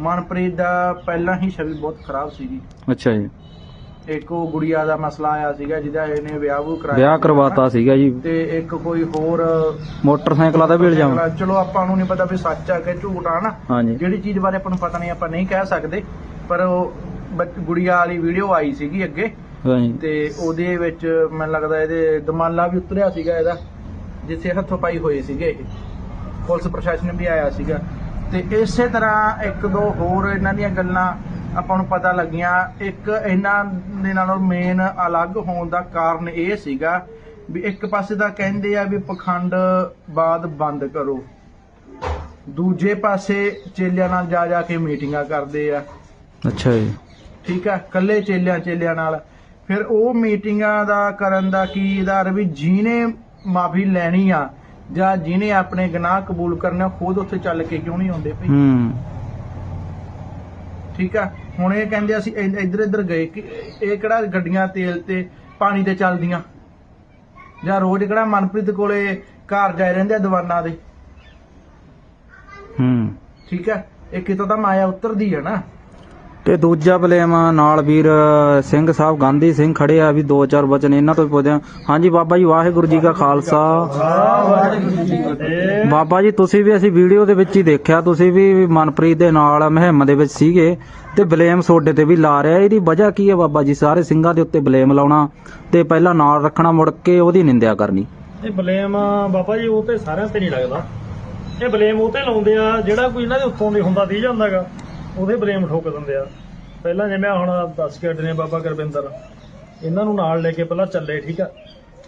ਮਨਪ੍ਰੀਤ ਦਾ ਪਹਿਲਾਂ ਹੀ ਛਵੀ ਬਹੁਤ ਖਰਾਬ ਸੀਗੀ। ਅੱਛਾ ਜੀ। ਇੱਕ ਉਹ ਗੁੜੀਆ ਦਾ ਮਸਲਾ ਆਇਆ ਸੀਗਾ ਜਿਹਦਾ ਇਹਨੇ ਵਿਆਹ ਵੂ ਕਰਾਇਆ ਵਿਆਹ ਸੀਗਾ ਕਰਵਾਤਾ ਸੀਗਾ ਜੀ। ਤੇ ਇੱਕ ਕੋਈ ਹੋਰ ਮੋਟਰਸਾਈਕਲਾਂ ਦਾ ਵੀ ਇਲਜ਼ਾਮ ਚਲੋ ਆਪਾਂ ਨੂੰ ਨਹੀਂ ਪਤਾ ਵੀ ਸੱਚ ਆ ਕਿ ਝੂਠ ਆ ਨਾ। ਹਾਂਜੀ। ਜਿਹੜੀ ਚੀਜ਼ ਬਾਰੇ ਆਪਾਂ ਨੂੰ ਪਤਾ ਨਹੀਂ ਆਪਾਂ ਨਹੀਂ ਕਹਿ ਸਕਦੇ। ਪਰ ਉਹ ਬੱਚ- ਗੁੜੀਆ ਵਾਲੀ ਵੀਡੀਓ ਆਈ ਸੀਗੀ ਅੱਗੇ। ਹਾਂਜੀ। ਤੇ ਉਹਦੇ ਵਿੱਚ ਮੈਨੂੰ ਲੱਗਦਾ ਇਹਦੇ ਦਮਾਲਾ ਵੀ ਉਤਰਿਆ ਸੀਗਾ ਇਹਦਾ ਜਿੱਥੇ ਹੱਥੋਂ ਪਾਈ ਹੋਏ ਸੀਗੇ ਇਹ। ਪੁਲਿਸ ਪ੍ਰਸ਼ਾਸਨ ਵੀ ਆਇਆ ਸੀਗਾ। ਤੇ ਇਸੇ ਤਰ੍ਹਾਂ ਇੱਕ ਦੋ ਹੋਰ ਇਹਨਾਂ ਦੀਆਂ ਗੱਲਾਂ ਆਪਾਂ ਨੂੰ ਪਤਾ ਲੱਗੀਆਂ। ਇੱਕ ਇਹਨਾਂ ਦੇ ਨਾਲੋਂ ਮੇਨ ਅਲੱਗ ਹੋਣ ਦਾ ਕਾਰਨ ਇਹ ਸੀਗਾ ਵੀ ਇੱਕ ਪਾਸੇ ਤਾਂ ਕਹਿੰਦੇ ਆ ਵੀ ਪਖੰਡਬਾਦ ਬੰਦ ਕਰੋ। ਦੂਜੇ ਪਾਸੇ ਚੇਲਿਆਂ ਨਾਲ ਜਾ ਜਾ ਕੇ ਮੀਟਿੰਗਾਂ ਕਰਦੇ ਆ। ਅੱਛਾ ਜੀ। ਠੀਕ ਆ ਕੱਲੇ ਚੇਲਿਆਂ ਚੇਲਿਆਂ ਨਾਲ। ਫਿਰ ਉਹ ਮੀਟਿੰਗਾਂ ਦਾ ਕਰਨ ਦਾ ਕੀ ਆਧਾਰ ਵੀ ਜਿਹਨੇ ਮਾਫੀ ਲੈਣੀ ਆ ਜਾਂ ਜਿਹਨੇ ਆਪਣੇ ਗੁਨਾਹ ਕਬੂਲ ਕਰਨੇ ਖੁਦ ਉੱਥੇ ਚੱਲ ਕੇ ਕਿਉਂ ਨਹੀਂ ਆਉਂਦੇ ਭਈ? ਹੂੰ। ਠੀਕ ਆ? ਹੁਣ ਇਹ ਕਹਿੰਦੇ ਅਸੀਂ ਇੱਧਰ ਇੱਧਰ ਗਏ ਕਿ ਇਹ ਕਿਹੜਾ ਗੱਡੀਆਂ ਤੇਲ ਤੇ ਪਾਣੀ ਤੇ ਚੱਲਦੀਆਂ? ਜਾਂ ਰੋਜ਼ ਕਿਹੜਾ ਮਨਪ੍ਰੀਤ ਕੋਲੇ ਘਰ ਜਾਏ ਰਹਿੰਦੇ ਆ ਦੀਵਾਨਾਂ ਦੇ? ਹੂੰ। ਠੀਕ ਆ? ਇਹ ਕਿਤੋਂ ਤਾਂ ਮਾਇਆ ਉਤਰਦੀ ਹੈ ਨਾ। ਤੇ ਦੂਜਾ ਬਲੇਮ ਨਾਲ ਵੀਰ ਸਿੰਘ ਸਾਹਿਬ ਗਾਂਧੀ ਸਿੰਘ ਖੜੇ ਆ, ਵੀ ਦੋ ਚਾਰ ਵਚਨ ਇਹਨਾਂ ਤੋਂ ਪੁੱਛਦੇ ਆ। ਹਾਂਜੀ ਬਾਬਾ ਜੀ, ਵਾਹਿਗੁਰੂ ਜੀ ਕਾ ਖਾਲਸਾ। ਬਾਬਾ ਜੀ, ਤੁਸੀਂ ਵੀ ਅਸੀਂ ਵੀਡੀਓ ਦੇ ਵਿੱਚ ਹੀ ਦੇਖਿਆ, ਤੁਸੀਂ ਵੀ ਮਨਪ੍ਰੀਤ ਦੇ ਨਾਲ ਮੁਹਿੰਮ ਦੇ ਵਿੱਚ ਸੀਗੇ ਤੇ ਬਲੇਮ ਸੋਡੇ ਤੇ ਵੀ ਲਾ ਰਿਹਾ। ਇਹਦੀ ਵਜ੍ਹਾ ਕੀ ਹੈ ਬਾਬਾ ਜੀ? ਸਾਰੇ ਸਿੰਘਾਂ ਦੇ ਉੱਤੇ ਬਲੇਮ ਲਾਉਣਾ ਤੇ ਪਹਿਲਾਂ ਨਾਲ ਰੱਖਣਾ, ਮੁੜ ਕੇ ਉਹਦੀ ਨਿੰਦਿਆ ਕਰਨੀ। ਇਹ ਬਲੇਮ ਬਾਬਾ ਜੀ, ਉਹ ਤੇ ਸਾਰਿਆਂ ਤੇ ਨਹੀਂ ਲੱਗਦਾ। ਇਹ ਬਲੇਮ ਉਹ ਤੇ ਲਾਉਂਦੇ ਆ, ਜਿਹੜਾ ਕੋਈ ਇਹਨਾਂ ਦੇ ਉੱਤੋਂ ਦੀ ਹੁੰਦਾ ਦੀ ਜਾਂਦਾਗਾ ਉਹਦੇ ਬਲੇਮ ਠੋਕ ਦਿੰਦੇ ਆ। ਪਹਿਲਾਂ ਜਿਵੇਂ ਹੁਣ ਦੱਸ ਕੇ ਨੇ ਬਾਬਾ ਗੁਰਵਿੰਦਰ ਇਹਨਾਂ ਨੂੰ ਨਾਲ ਲੈ ਕੇ ਪਹਿਲਾਂ ਚੱਲੇ ਠੀਕ ਆ।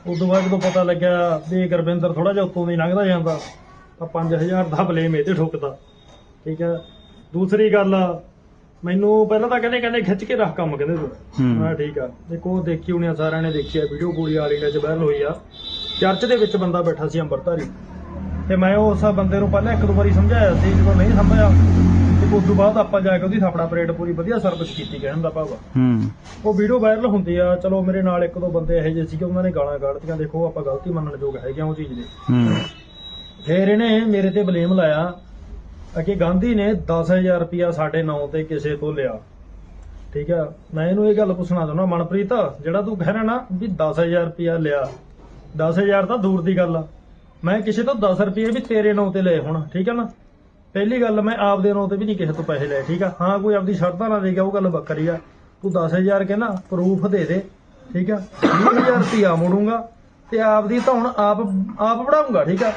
ਉਸ ਤੋਂ ਬਾਅਦ ਜਦੋਂ ਪਤਾ ਲੱਗਿਆ ਵੀ ਗੁਰਵਿੰਦਰ ਥੋੜਾ ਜਿਹਾ ਉੱਤੋਂ ਦੀ ਲੰਘਦਾ ਜਾਂਦਾ ਤਾਂ 5000 ਦਾ ਬਲੇਮ ਇਹਦੇ ਠੋਕਦਾ ਠੀਕ ਆ। ਦੂਸਰੀ ਗੱਲ ਮੈਨੂੰ ਪਹਿਲਾਂ ਤਾਂ ਕਹਿੰਦੇ ਕਹਿੰਦੇ ਖਿੱਚ ਕੇ ਰੱਖ ਕੰਮ ਕਹਿੰਦੇ ਤੂੰ। ਹੂੰ। ਠੀਕ ਆ। ਦੇਖੋ ਦੇਖੀ ਹੋਣੀ ਆ ਸਾਰਿਆਂ ਨੇ ਦੇਖੀ ਆ ਵੀਡੀਓ ਗੋਲੀ ਵਾਲੀ ਨੇ ਚ ਵਾਇਰਲ ਹੋਈ ਆ। ਚਰਚ ਦੇ ਵਿੱਚ ਬੰਦਾ ਬੈਠਾ ਸੀ ਅੰਮ੍ਰਿਤਧਾਰੀ। ਤੇ ਮੈਂ ਉਸ ਬੰਦੇ ਨੂੰ ਪਹਿਲਾਂ ਇੱਕ ਦੋ ਵਾਰੀ ਸਮਝਾਇਆ ਸੀ ਜਦੋਂ ਨਹੀਂ ਸਮਝਿਆ ਉਸ ਤੋਂ ਬਾਅਦ ਆਪਾਂ ਜਾ ਕੇ ਉਹਦੀ ਥਾਪੜਾ ਪਰੇਡ ਪੂਰੀ ਵਧੀਆ ਸਰਵਿਸ ਕੀਤੀ ਕਹਿਣ ਦਾ ਭਾਵ ਆ। ਹੂੰ। ਉਹ ਵੀਡੀਓ ਵਾਇਰਲ ਹੁੰਦੀ ਆ ਚਲੋ ਮੇਰੇ ਨਾਲ ਇੱਕ ਦੋ ਬੰਦੇ ਇਹੋ ਜਿਹੇ ਸੀਗੇ ਉਹਨਾਂ ਨੇ ਗਾਲਾਂ ਕੱਢਤੀਆਂ ਦੇਖੋ ਆਪਾਂ ਗਲਤੀ ਮੰਨਣ ਯੋਗ ਹੈਗੇ ਆ ਉਹ ਚੀਜ਼ ਦੇ। ਹੂੰ। ਫੇਰ ਇਹਨੇ ਮੇਰੇ ਤੇ ਬਲੇਮ ਲਾਇਆ ਕਿ ਗਾਂਧੀ ਨੇ 10000 ਰੁਪਿਆ ਸਾਡੇ ਨਾਂ ਤੇ ਕਿਸੇ ਤੋਂ ਲਿਆ। ਠੀਕ ਆ ਮੈਂ ਇਹਨੂੰ ਇਹ ਗੱਲ ਪੁੱਛਣਾ ਚਾਹੁੰਦਾ ਮਨਪ੍ਰੀਤ ਜਿਹੜਾ ਤੂੰ ਕਹਿ ਰਿਹਾ ਨਾ ਵੀ 10000 ਰੁਪਿਆ ਲਿਆ 10000 ਤਾਂ ਦੂਰ ਦੀ ਗੱਲ ਆ। ਮੈਂ ਕਿਸੇ ਤੋਂ 10 ਰੁਪਏ ਵੀ ਤੇਰੇ ਨਾਂ ਤੇ ਲਏ ਹੁਣ ਠੀਕ ਆ ਨਾ? ਪਹਿਲੀ ਗੱਲ ਮੈਂ ਆਪਦੇ ਨਾਂ ਤੇ ਵੀ ਨਹੀਂ ਕਿਸੇ ਤੋਂ ਪੈਸੇ ਲਏ, ਠੀਕ ਆ? ਹਾਂ, ਕੋਈ ਆਪਦੀ ਸ਼ਰਤਾਂ ਨਾਲ ਦੇ ਗਿਆ ਉਹ ਗੱਲ ਵੱਖਰੀ ਆ। ਤੂੰ 10000 ਕਹਿਣਾ ਪ੍ਰੂਫ ਦੇ ਦੇ, ਠੀਕ ਆ? 20000 ਰੁਪਿਆ ਮੋੜੂੰਗਾ ਤੇ ਆਪਦੀ ਤਾਂ ਹੁਣ ਆਪ ਆਪ ਪੜਾਉਂਗਾ ਠੀਕ ਆ?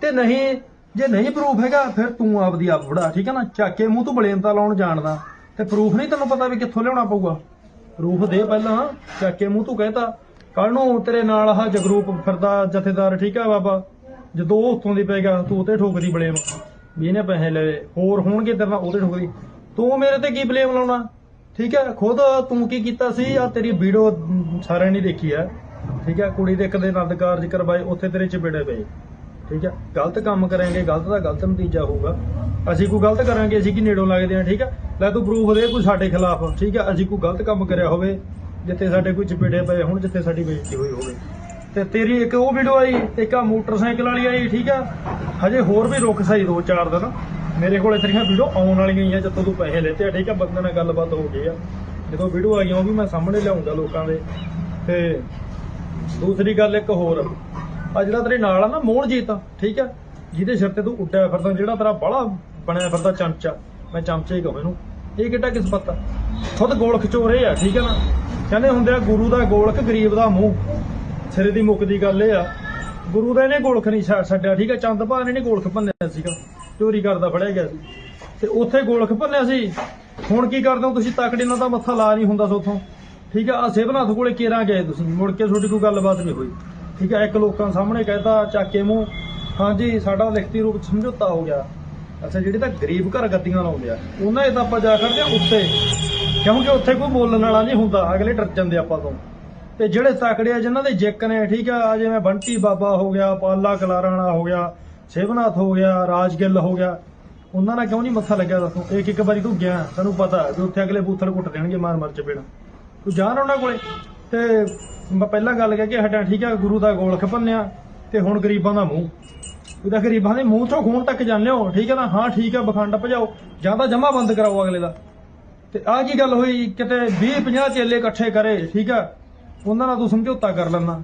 ਤੇ ਨਹੀਂ, ਜੇ ਨਹੀਂ ਪ੍ਰੂਫ ਹੈਗਾ, ਫਿਰ ਤੂੰ ਆਪਦੀ ਆਪ ਫੜਾ ਠੀਕ ਹੈ ਨਾ? ਚੱਕ ਮੂੰਹ ਤੋਂ ਬਲੇਮਤਾ ਲਾਉਣ ਜਾਣਦਾ। ਤੇ ਪ੍ਰੂਫ ਨਹੀਂ ਤੈਨੂੰ ਪਤਾ ਵੀ ਕਿੱਥੋਂ ਲਿਆਉਣਾ ਪਊਗਾ। ਪ੍ਰੂਫ ਦੇ ਪਹਿਲਾਂ, ਚਾਕੇ ਕੇ ਮੂੰਹ ਤੋਂ ਕਹਿਤਾ ਕੱਲ ਨੂੰ ਤੇਰੇ ਨਾਲ ਆਹ ਜਗਰੂਪ ਫਿਰਦਾ ਜਥੇਦਾਰ, ਠੀਕ ਆ ਬਾਬਾ? ਜਦੋਂ ਉਹ ਉੱਤੋਂ ਦੀ ਪਏਗਾ ਤੂੰ ਤੇ ਠੋਕਦੀ ਬਲੇਮ ਵੀ ਇਹਨੇ ਪੈਸੇ ਲਏ, ਹੋਰ ਹੋਣਗੇ ਤੇਰੇ ਨਾਲ ਉਹਦੇ ਠੋਕਦੀ ਤੂੰ ਮੇਰੇ ਤੇ ਕੀ ਬਲੇਮ ਲਾਉਣਾ? ਠੀਕ ਹੈ, ਖੁਦ ਤੂੰ ਕੀ ਕੀਤਾ ਸੀ? ਆ ਤੇਰੀ ਵੀਡੀਓ ਸਾਰਿਆਂ ਨੇ ਦੇਖੀ ਆ ਠੀਕ ਹੈ, ਕੁੜੀ ਦੇ ਇੱਕ ਦੇ ਆਨੰਦ ਕਾਰਜ ਕਰਵਾਏ, ਉੱਥੇ ਤੇਰੇ ਚਪੇੜੇ ਪਏ। ਠੀਕ ਹੈ, ਗਲਤ ਕੰਮ ਕਰਾਂਗੇ, ਗਲਤ ਦਾ ਗਲਤ ਨਤੀਜਾ ਹੋਊਗਾ। ਅਸੀਂ ਕੋਈ ਗਲਤ ਕਰਾਂਗੇ, ਅਸੀਂ ਕੀ ਨੇੜੋਂ ਲੱਗਦੇ ਆ ਠੀਕ ਹੈ? ਲੈ ਤੂੰ ਪ੍ਰੂਫ ਦੇ, ਕੋਈ ਸਾਡੇ ਖਿਲਾਫ। ਠੀਕ ਹੈ, ਅਸੀਂ ਕੋਈ ਗਲਤ ਕੰਮ ਕਰਿਆ ਹੋਵੇ, ਜਿੱਥੇ ਸਾਡੇ ਕੋਈ ਚਪੇੜੇ ਪਏ ਹੋਣ, ਜਿੱਥੇ ਸਾਡੀ ਬੇਇੱਜ਼ਤੀ ਹੋਈ ਹੋਵੇ। ਤੇ ਤੇਰੀ ਇੱਕ ਉਹ ਵੀਡੀਓ ਆਈ, ਇੱਕ ਆ ਮੋਟਰਸਾਈਕਲ ਵਾਲੀ ਆਈ, ਠੀਕ ਆ? ਹਜੇ ਹੋਰ ਵੀ ਰੁਕ ਸਹੀ ਦੋ ਚਾਰ ਦਿਨ। ਮੇਰੇ ਕੋਲ ਤੇਰੀਆਂ ਵੀਡੀਓ ਆਉਣ ਵਾਲੀਆਂ ਹੀ ਆ, ਜਦੋਂ ਤੂੰ ਪੈਸੇ ਲੈਤੇ ਆ, ਠੀਕ ਆ? ਬੰਦੇ ਨਾਲ ਗੱਲਬਾਤ ਹੋ ਗਈ ਆ। ਜਦੋਂ ਵੀਡੀਓ ਆ ਉਹ ਵੀ ਮੈਂ ਸਾਹਮਣੇ ਲਿਆਉਂਗਾ ਲੋਕਾਂ ਦੇ। ਤੇ ਦੂਸਰੀ ਗੱਲ ਇੱਕ ਹੋਰ। ਆ ਜਿਹੜਾ ਤੇਰੇ ਨਾਲ ਆ ਨਾ ਮੋਹਨਜੀਤ, ਠੀਕ ਆ? ਜਿਹਦੇ ਸਿਰ ਤੇ ਤੂੰ ਉੱਡਿਆ ਫਿਰਦਾ, ਜਿਹੜਾ ਤੇਰਾ ਬਾਹਲਾ ਬਣਿਆ ਫਿਰਦਾ ਚਮਚਾ। ਮੈਂ ਚਮਚਾ ਹੀ ਕਹਾਂ ਇਹਨੂੰ। ਇਹ ਕਿੱਡਾ ਕਿਸਮਤ ਆ? ਖੁਦ ਗੋਲ ਖਚੋਰੇ ਆ, ਠੀਕ ਆ ਨਾ? ਕਹਿੰਦੇ ਹੁੰਦੇ ਆ, ਗੁਰੂ ਦਾ ਗੋਲਖ ਗਰੀਬ ਦਾ ਮੂੰਹ। ਸਿਰੇ ਦੀ ਮੁੱਕਦੀ ਗੱਲ ਇਹ ਆ। ਗੁਰੂ ਦਾ ਇਹਨੇ ਗੋਲਖ ਨਹੀਂ ਛੱਡ- ਛੱਡਿਆ, ਠੀਕ ਹੈ ਚੰਦ ਭਾਨ ਇਹਨੇ ਗੋਲਖ ਭੰਨਿਆ ਸੀਗਾ, ਚੋਰੀ ਕਰਦਾ ਫੜਿਆ ਗਿਆ ਸੀ। ਤੇ ਉੱਥੇ ਗੋਲਖ ਭੰਨਿਆ ਸੀ। ਹੁਣ ਕੀ ਕਰਦੇ ਹੋ ਤੁਸੀਂ? ਤਕੜੇ ਨਾਲ ਤਾਂ ਮੱਥਾ ਲਾ ਨਹੀਂ ਹੁੰਦਾ ਸੋਥੋਂ। ਠੀਕ ਹੈ ਆ ਸਿਵਨਾਥ ਕੋਲੇ ਕੇਰਾਂ ਗਏ ਤੁਸੀਂ। ਮੁੜ ਕੇ ਤੁਹਾਡੀ ਕੋਈ ਗੱਲਬਾਤ ਨਹੀਂ ਹੋਈ। ਠੀਕ ਆ? ਇੱਕ ਲੋਕਾਂ ਸਾਹਮਣੇ ਕਹਿਤਾ, ਚੱਕ ਕੇ ਮੂੰਹ। ਹਾਂਜੀ, ਸਾਡਾ ਲਿਖਤੀ ਰੂਪ ਸਮਝੌਤਾ ਹੋ ਗਿਆ। ਅੱਛਾ, ਜਿਹੜੇ ਤਾਂ ਗਰੀਬ ਘਰ ਗੱਦੀਆਂ ਲਾਉਂਦੇ ਆ, ਉਹਨਾਂ 'ਚ ਤਾਂ ਆਪਾਂ ਜਾ ਕਰਦੇ ਆ ਉੱਤੇ। ਕਿਉਂਕਿ ਉੱਥੇ ਕੋਈ ਬੋਲਣ ਵਾਲਾ ਨਹੀਂ ਹੁੰਦਾ। ਅਗਲੇ ਡਰ ਜਾਂਦੇ ਆਪਾਂ ਤੋਂ। ਤੇ ਜਿਹੜੇ ਤਕੜੇ ਆ, ਜਿਨ੍ਹਾਂ ਦੇ ਜਿੱਕ ਨੇ, ਠੀਕ ਆ ਆ ਜਿਵੇਂ ਬੰਟੀ ਬਾਬਾ ਹੋ ਗਿਆ, ਪਾਲਾ ਕਲਾਰਾਣਾ ਹੋ ਗਿਆ, ਸ਼ਿਵਨਾਥ ਹੋ ਗਿਆ ਰਾਜਗਿੱਲ ਹੋ ਗਿਆ, ਉਹਨਾਂ ਨਾਲ ਕਿਉਂ ਨਹੀਂ ਮੱਥਾ ਲੱਗਿਆ ਦੱਸੋ? ਇੱਕ ਇੱਕ ਵਾਰੀ ਤੂੰ ਗਿਆ, ਤੈਨੂੰ ਪਤਾ ਵੀ ਉੱਥੇ ਅਗਲੇ ਬੂਥਲ ਕੁੱਟ ਦੇਣਗੇ ਮਾਰ ਮਾਰ ਚਪੇੜਾ। ਤੂੰ ਜਾ ਉਹਨਾਂ ਕੋਲੇ? ਤੇ ਮੈਂ ਪਹਿਲਾਂ ਗੱਲ ਕਹਿ ਕੇ ਹਟਿਆ, ਠੀਕ ਆ, ਗੁਰੂ ਦਾ ਗੋਲਖ ਭੰਨਿਆ, ਤੇ ਹੁਣ ਗਰੀਬਾਂ ਦਾ ਮੂੰਹ। ਉਹਦਾ ਗਰੀਬਾਂ ਦੇ ਮੂੰਹ ਚੋਂ ਖੂਨ ਤੱਕ ਜਾਂਦੇ ਹੋ, ਠੀਕ ਹੈ ਨਾ? ਹਾਂ, ਠੀਕ ਹੈ ਬਖੰਡ ਭਜਾਓ, ਜਾਂ ਤਾਂ ਜਮਾ ਬੰਦ ਕਰਾਓ ਅਗਲੇ ਦਾ। ਤੇ ਆਹ ਕੀ ਗੱਲ ਹੋਈ? ਕਿਤੇ 20 50 ਚੇਲੇ ਇਕੱਠੇ ਕਰੇ, ਠੀਕ ਆ? ਉਹਨਾਂ ਨਾਲ ਤੂੰ ਸਮਝੌਤਾ ਕਰ ਲੈਣਾ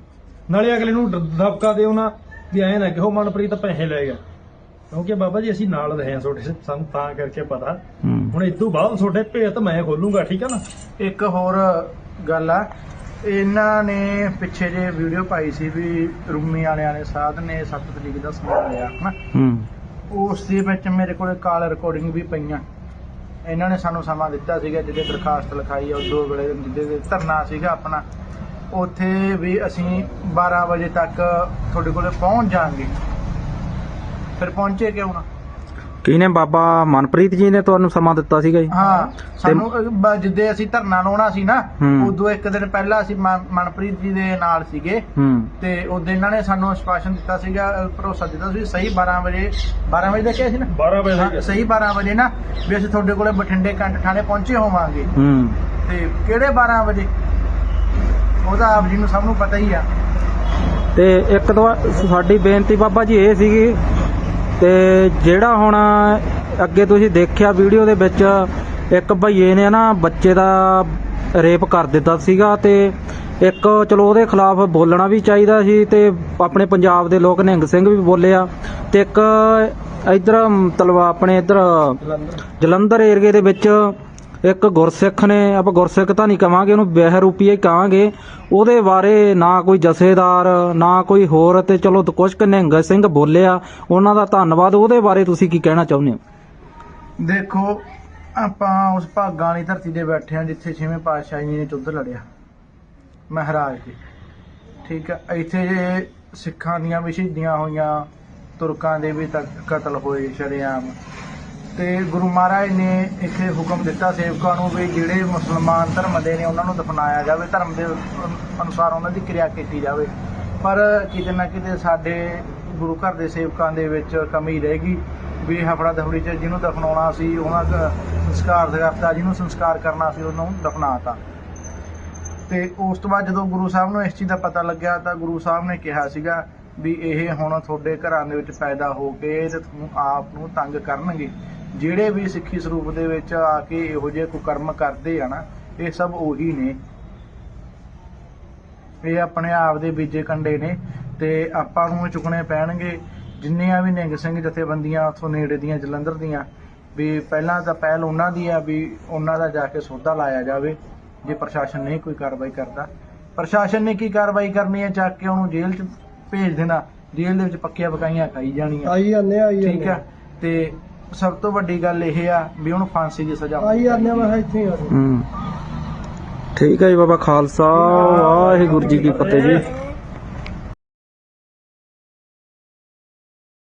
ਨਾਲੇ ਅਗਲੇ ਨੂੰ ਦਬਕਾ ਦਿਓ ਨਾ ਵੀ ਐਂ ਨਾ ਕਿਹੋ ਮਨਪ੍ਰੀਤ ਪੈਸੇ ਲੈ ਗਿਆ। ਕਿਉਂਕਿ ਬਾਬਾ ਜੀ ਅਸੀਂ ਨਾਲ ਰਹੇ ਹਾਂ ਤੁਹਾਡੇ ਸਾਨੂੰ ਤਾਂ ਕਰਕੇ ਪਤਾ। ਹੁਣ ਇਦੋਂ ਬਾਅਦ ਤੁਹਾਡੇ ਭੇਤ ਮੈਂ ਖੋਲੂੰਗਾ ਠੀਕ ਹੈ ਨਾ? ਇੱਕ ਹੋਰ ਗੱਲ ਆ। ਇਹਨਾਂ ਨੇ ਪਿੱਛੇ ਜੇ ਵੀਡੀਓ ਪਾਈ ਸੀ ਵੀ ਰੂਮੀ ਵਾਲਿਆਂ ਨੇ ਸਾਧ ਨੇ 7 ਤਰੀਕ ਦਾ ਸਮਾਂ ਲਿਆ ਹਨਾ? ਹੂੰ। ਉਸ ਦੇ ਵਿੱਚ ਮੇਰੇ ਕੋਲੇ ਕਾਲ ਰਿਕਾਰਡਿੰਗ ਵੀ ਪਈਆਂ। ਇਹਨਾਂ ਨੇ ਸਾਨੂੰ ਸਮਾਂ ਦਿੱਤਾ ਸੀਗਾ ਜਿਹਦੇ ਦਰਖਾਸਤ ਲਿਖਾਈ ਆ ਉਦੋਂ ਵੇਲੇ ਜਿਹਦੇ ਤੇ ਧਰਨਾ ਸੀਗਾ ਆਪਣਾ। ਉੱਥੇ ਵੀ ਅਸੀਂ 12 ਵਜੇ ਤੱਕ ਤੁਹਾਡੇ ਕੋਲੇ ਪਹੁੰਚ ਜਾਾਂਗੇ ਫਿਰ ਪਹੁੰਚੇ ਕਿਉਂ ਨਾ? ਕਿਹਨੇ ਬਾਬਾ ਮਨਪ੍ਰੀਤ ਜੀ ਨੇ ਤੁਹਾਨੂੰ ਸਮਾਂ ਦਿੱਤਾ ਸੀਗਾ ਜੀ? ਹਾਂ ਸਾਨੂੰ ਅਹ, ਜਿੱਦੇ ਅਸੀਂ ਧਰਨਾ ਲਾਉਣਾ ਸੀ ਨਾ ਹੂੰ। ਉਦੋਂ ਇੱਕ ਦਿਨ ਪਹਿਲਾਂ ਅਸੀਂ ਮਨ- ਮਨਪ੍ਰੀਤ ਜੀ ਦੇ ਨਾਲ ਸੀਗੇ। ਹੂੰ। ਤੇ ਉਦੋਂ ਇਹਨਾਂ ਨੇ ਸਾਨੂੰ ਆਸ਼ਵਾਸਨ ਦਿੱਤਾ ਸੀਗਾ ਅਹ, ਭਰੋਸਾ ਦਿੱਤਾ ਸੀ ਸਹੀ 12 ਵਜੇ 12 ਵਜੇ ਦੇਖਿਆ ਸੀ ਨਾ? 12 ਵਜੇ ਹਾਂ, ਸਹੀ 12 ਵਜੇ ਨਾ ਵੀ ਅਸੀਂ ਤੁਹਾਡੇ ਕੋਲੇ ਬਠਿੰਡੇ ਕੰਟ ਥਾਣੇ ਪਹੁੰਚੇ ਹੋਵਾਂਗੇ। ਹੂੰ। ਤੇ ਕਿਹੜੇ 12 ਵਜੇ? ਉਹਦਾ ਆਪ ਜੀ ਨੂੰ ਸਭ ਨੂੰ ਪਤਾ ਹੀ ਆ। ਤੇ ਇੱਕ ਦੋ ਸਾਡੀ ਬੇਨਤੀ ਬਾਬਾ ਜੀ ਇਹ ਸੀਗੀ ਤੇ ਜਿਹੜਾ ਹੁਣ ਅੱਗੇ ਤੁਸੀਂ ਦੇਖਿਆ ਵੀਡੀਓ ਦੇ ਵਿੱਚ ਇੱਕ ਭਈਏ ਨੇ ਨਾ ਬੱਚੇ ਦਾ ਰੇਪ ਕਰ ਦਿੱਤਾ ਸੀਗਾ ਤੇ ਇੱਕ ਚਲੋ ਉਹਦੇ ਖਿਲਾਫ ਬੋਲਣਾ ਵੀ ਚਾਹੀਦਾ ਸੀ ਤੇ ਆਪਣੇ ਪੰਜਾਬ ਦੇ ਲੋਕ ਨਿਹੰਗ ਸਿੰਘ ਵੀ ਬੋਲਿਆ ਤੇ ਇੱਕ ਇਧਰ, ਮਤਲਬ ਆਪਣੇ ਇਧਰ ਜਲੰਧਰ ਏਰੀਏ ਦੇ ਵਿੱਚ ਇੱਕ ਗੁਰਸਿੱਖ ਨੇ, ਆਪਾਂ ਗੁਰਸਿੱਖ ਤਾਂ ਨਹੀਂ ਕਵਾਂਗੇ, ਉਹਨੂੰ ਬਹਿਰੂਪੀਆ ਹੀ ਕਹਾਂਗੇ। ਉਹਦੇ ਬਾਰੇ ਨਾ ਕੋਈ ਜਥੇਦਾਰ, ਨਾ ਕੋਈ ਹੋਰ, ਤੇ ਚਲੋ ਕੁਝ ਕੁ ਨਿਹੰਗ ਸਿੰਘ ਬੋਲਿਆ, ਉਹਨਾਂ ਦਾ ਧੰਨਵਾਦ। ਉਹਦੇ ਬਾਰੇ ਤੁਸੀਂ ਕੀ ਕਹਿਣਾ ਚਾਹੁੰਦੇ ਹੋ? ਦੇਖੋ, ਆਪਾਂ ਉਸ ਭਾਗਾਂ ਵਾਲੀ ਧਰਤੀ ਤੇ ਬੈਠੇ ਆ ਜਿੱਥੇ ਛੇਵੇਂ ਪਾਤਸ਼ਾਹ ਜੀ ਨੇ ਚੁੱਧ ਲੜਿਆ, ਮਹਾਰਾਜ ਜੀ। ਠੀਕ ਆ, ਇੱਥੇ ਜੇ ਸਿੱਖਾਂ ਦੀਆਂ ਵੀ ਸ਼ਹੀਦੀਆਂ ਹੋਈਆਂ, ਤੁਰਕਾਂ ਦੇ ਵੀ ਤਕ- ਕਤਲ ਹੋਏ, ਸ਼ਰੇਆਮ। ਤੇ ਗੁਰੂ ਮਹਾਰਾਜ ਨੇ ਇੱਥੇ ਹੁਕਮ ਦਿੱਤਾ ਸੇਵਕਾਂ ਨੂੰ ਵੀ ਜਿਹੜੇ ਮੁਸਲਮਾਨ ਧਰਮ ਦੇ ਨੇ ਉਹਨਾਂ ਨੂੰ ਦਫਨਾਇਆ ਜਾਵੇ, ਧਰਮ ਦੇ ਅਨੁਸਾਰ ਉਹਨਾਂ ਦੀ ਕਿਰਿਆ ਕੀਤੀ ਜਾਵੇ। ਪਰ ਕਿਤੇ ਨਾ ਕਿਤੇ ਸਾਡੇ ਗੁਰੂ ਘਰ ਦੇ ਸੇਵਕਾਂ ਦੇ ਵਿੱਚ ਕਮੀ ਰਹਿ ਗਈ ਵੀ ਹਫੜਾ ਦਫੜੀ ਚ ਜਿਹਨੂੰ ਦਫਨਾਉਣਾ ਸੀ, ਉਹਨਾਂ ਦਾ ਸੰਸਕਾਰ ਕਰਤਾ, ਜਿਹਨੂੰ ਸੰਸਕਾਰ ਕਰਨਾ ਸੀ, ਉਹਨੂੰ ਦਫਨਾਤਾ। ਤੇ ਉਸ ਤੋਂ ਬਾਅਦ ਜਦੋਂ ਗੁਰੂ ਸਾਹਿਬ ਨੂੰ ਇਸ ਚੀਜ਼ ਦਾ ਪਤਾ ਲੱਗਿਆ ਤਾਂ ਗੁਰੂ ਸਾਹਿਬ ਨੇ ਕਿਹਾ ਸੀਗਾ ਵੀ ਇਹ ਹੁਣ ਤੁਹਾਡੇ ਘਰਾਂ ਦੇ ਵਿੱਚ ਪੈਦਾ ਹੋ ਕੇ ਤੇ ਤੁਹਾਨੂੰ ਆਪ ਨੂੰ ਤੰਗ ਕਰਨਗੇ। ਜਿਹੜੇ ਵੀ ਸਿੱਖੀ ਸਰੂਪ ਦੇ ਵਿੱਚ ਆ ਕੇ ਇਹੋ ਜਿਹੇ ਕੁਕਰਮ ਕਰਦੇ ਆ ਨਾ ਇਹ ਸਭ ਉਹੀ ਨੇ। ਇਹ ਆਪਣੇ ਆਪ ਦੇ ਬੀਜੇ ਕੰਡੇ ਨੇ ਤੇ ਆਪਾਂ ਨੂੰ ਚੁੱਕਣੇ ਪੈਣਗੇ। ਜਿੰਨੀਆਂ ਵੀ ਨਿਹੰਗ ਸਿੰਘ ਜਥੇਬੰਦੀਆਂ ਉੱਥੋਂ ਨੇੜੇ ਦੀਆਂ ਜਲੰਧਰ ਦੀਆਂ ਵੀ ਪਹਿਲਾਂ ਤਾਂ ਪਹਿਲ ਉਹਨਾਂ ਦੀ ਆ ਵੀ ਉਹਨਾਂ ਦਾ ਜਾ ਕੇ ਸੌਦਾ ਲਾਇਆ ਜਾਵੇ। ਜੇ ਪ੍ਰਸ਼ਾਸਨ ਨਹੀਂ ਕੋਈ ਕਾਰਵਾਈ ਕਰਦਾ। ਪ੍ਰਸ਼ਾਸਨ ਨੇ ਕੀ ਕਾਰਵਾਈ ਕਰਨੀ ਹੈ? ਚੱਕ ਕੇ ਉਹਨੂੰ ਜੇਲ੍ਹ 'ਚ ਭੇਜ ਦੇਣਾ। ਜੇਲ੍ਹ ਦੇ ਵਿੱਚ ਪੱਕੀਆਂ ਪਕਾਈਆਂ ਖਾਈ ਜਾਣੀਆਂ। ਆਈ ਜਾਂਦੇ ਆਈ ਠੀਕ ਆ। ਤੇ ਸਭ ਤੋਂ ਵੱਡੀ ਗੱਲ ਇਹ ਆ ਵੀ ਉਹਨੂੰ ਫਾਂਸੀ ਦੀ ਸਜ਼ਾ ਆਈ ਜਾਂਦੇ ਮੈਂ ਇੱਥੇ ਹੀ ਆ। ਹੂੰ। ਠੀਕ ਹੈ ਜੀ ਬਾਬਾ ਖਾਲਸਾ ਵਾਹਿਗੁਰੂ ਜੀ ਕੀ ਫਤਿਹ ਜੀ।